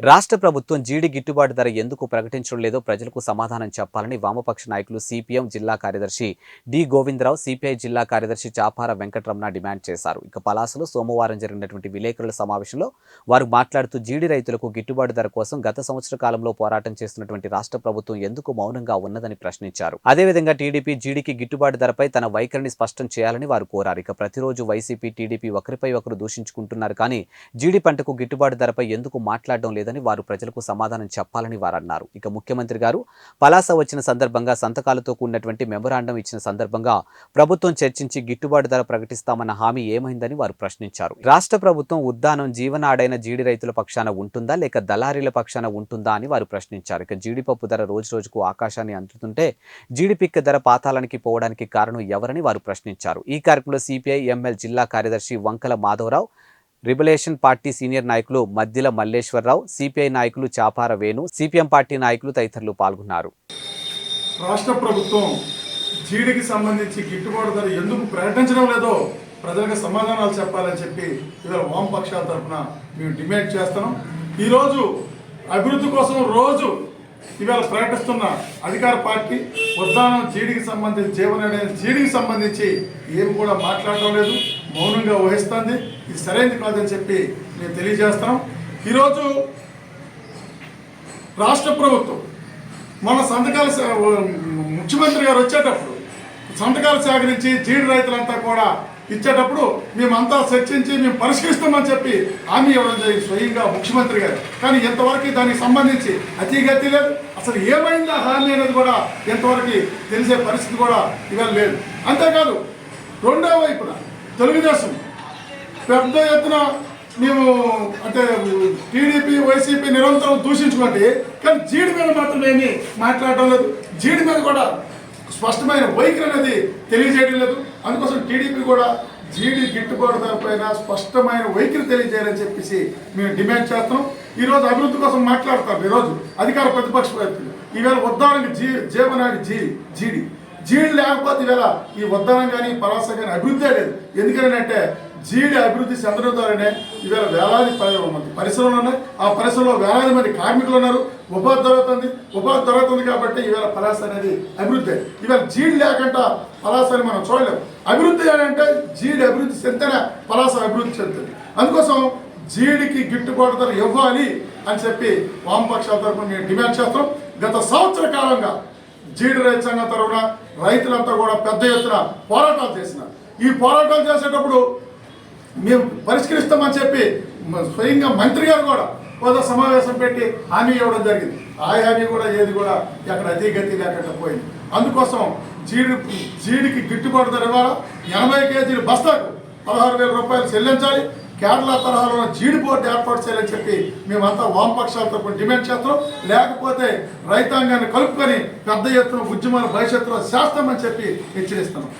రాష్ట్ర ప్రభుత్వం జీడి గిట్టుబాటు ధర ఎందుకు ప్రకటించడం లేదో ప్రజలకు సమాధానం చెప్పాలని వామపక్ష నాయకులు సిపిఎం జిల్లా కార్యదర్శి డి గోవిందరావు సిపిఐ జిల్లా కార్యదర్శి చాపార వెంకటరమణ డిమాండ్ చేశారు. ఇక పలాసలో సోమవారం జరిగినటువంటి విలేకరుల సమావేశంలో వారు మాట్లాడుతూ జీడి రైతులకు గిట్టుబాటు ధర కోసం గత సంవత్సర కాలంలో పోరాటం చేస్తున్నటువంటి రాష్ట్ర ప్రభుత్వం ఎందుకు మౌనంగా ఉన్నదని ప్రశ్నించారు. అదేవిధంగా టీడీపీ జీడికి గిట్టుబాటు ధరపై తన వైఖరిని స్పష్టం చేయాలని వారు కోరారు. ఇక ప్రతిరోజు వైసీపీ టీడీపీ ఒకరిపై ఒకరు దూషించుకుంటున్నారు కానీ జీడి పంటకు గిట్టుబాటు ధరపై ఎందుకు మాట్లాడడం లేదని వారు ప్రజలకు సమాధానం చెప్పాలని వారు అన్నారు ఇక ముఖ్యమంత్రి గారు పలాస వచ్చిన సందర్భంగా సంతకాలతో కూడినటువంటి మెమొరాండం ఇచ్చిన సందర్భంగా ప్రభుత్వం చర్చించి గిట్టుబాటు ధర ప్రకటిస్తామన్న హామీ ఏమైందని వారు ప్రశ్నించారు. రాష్ట్ర ప్రభుత్వం ఉద్దానం జీవనాడైన జీడి రైతుల పక్షాన ఉంటుందా లేక దళారీల పక్షాన ఉంటుందా అని వారు ప్రశ్నించారు. ఇక జీడిపప్పు ధర రోజు రోజుకు ఆకాశాన్ని అందుతుంటే జీడిపిక్క ధర పాతాళానికి పోవడానికి కారణం ఎవరని వారు ప్రశ్నించారు. ఈ కార్యక్రమంలో సిపిఐ ఎంఎల్ జిల్లా కార్యదర్శి Vankala Madhavarao liberation party senior నాయకులు మద్దిల మల్లేశ్వరరావు సిపిఐ నాయకులు చాపార వేణు సిపిఎం పార్టీ నాయకులు తదితరులు పాల్గొన్నారు. రాష్ట్ర ప్రభుత్వం జీడికి సంబంధించి గిట్టుబాటు ధర ఎందుకు ప్రకటించడం లేదో ప్రజలకు సమాధానాలు చెప్పాలని చెప్పి ఇవాళ వామపక్షాల తరఫున మేము డిమాండ్ చేస్తున్నాం. ఈరోజు అభివృద్ధి కోసం రోజు ఇవాళ ప్రకటిస్తున్న అధికార పార్టీ ఉద్దానం జీడికి సంబంధించి జీవన జీడికి సంబంధించి ఏమి కూడా మాట్లాడడం లేదు మౌనంగా వహిస్తుంది. ఇది సరైనది కాదని చెప్పి మేము తెలియజేస్తాం ఈరోజు రాష్ట్ర ప్రభుత్వం మన సంతకాల ముఖ్యమంత్రి గారు వచ్చేటప్పుడు సంతకాలు సేకరించి జీడి రైతులంతా కూడా ఇచ్చేటప్పుడు మేమంతా చర్చించి మేము పరిష్కరిస్తామని చెప్పి హామీ ఇవ్వడం జరిగింది. స్వయంగా ముఖ్యమంత్రి గారు. కానీ ఇంతవరకు దానికి సంబంధించి అతిగతి లేదు. అసలు ఏమైందా హామీ అనేది కూడా ఇంతవరకు తెలిసే పరిస్థితి కూడా ఇవాళ లేదు. అంతేకాదు రెండో వైపున తెలుగుదేశం పెద్ద ఎత్తున మేము అంటే టీడీపీ వైసీపీ నిరంతరం దూషించుకోండి కానీ జీడి మీద మాత్రమేమి మాట్లాడటం లేదు. జీడి మీద కూడా స్పష్టమైన వైఖరి అనేది తెలియజేయడం లేదు. అందుకోసం టీడీపీ కూడా జీడి గిట్టుబాటు ధరపైన స్పష్టమైన వైఖరి తెలియజేయాలని చెప్పేసి మేము డిమాండ్ చేస్తున్నాం. ఈరోజు అభివృద్ధి కోసం మాట్లాడతాం ఈరోజు అధికార ప్రతిపక్ష వ్యక్తులు ఈవేళ ఉద్దానికి జీ జీవనాడి జీ జీడి. జీడి లేకపోతే ఈవేళ ఈ ఉద్దానం కానీ పరాస కానీ అభివృద్ధి లేదు. ఎందుకని అంటే జీడి అభివృద్ధి చెందడం ద్వారానే ఈవేళ వేలాది పరిశ్రమలు ఉన్నాయి. ఆ పరిశ్రమలో వేలాది మంది కార్మికులు ఉన్నారు. ఉపాధి దొరుకుతుంది ఉపాధి దొరుకుతుంది కాబట్టి ఈవేళ పలాస అనేది అభివృద్ధి ఈవేళ జీడి లేకుండా పలాస అని మనం చూడలేము అభివృద్ధి అని అంటే జీడి అభివృద్ధి చెందితేనే పలాస అభివృద్ధి చెందుతుంది. అందుకోసం జీడికి గిట్టుబాటు ధర ఇవ్వాలి అని చెప్పి వామపక్షాల తరఫున మేము డిమాండ్ చేస్తాం. గత సంవత్సర కాలంగా జీడి రైతాంగం తరఫున రైతులంతా కూడా పెద్ద ఎత్తున పోరాటాలు చేసిన ఈ పోరాటాలు చేసేటప్పుడు మేము పరిష్కరిస్తామని చెప్పి స్వయంగా మంత్రి గారు కూడా కొంత సమావేశం పెట్టి హామీ ఇవ్వడం జరిగింది. ఆ హామీ కూడా ఏది కూడా ఎక్కడ అతిగతి లేకుండా పోయింది. అందుకోసం జీడి జీడికి గిట్టుబాటు ధర ఇవ్వాలి? ఎనభై కేజీలు బస్తాకు పదహారు వేల రూపాయలు చెల్లించాలి. కేరళ తరహాలో జీడి బోర్డు ఏర్పాటు చేయాలని చెప్పి మేమంతా వామపక్షాల తరపున డిమాండ్ చేస్తాం లేకపోతే రైతాంగాన్ని కలుపుకొని పెద్ద ఎత్తున ఉద్యమాల భవిష్యత్తులో చేస్తామని చెప్పి హెచ్చరిస్తున్నాం.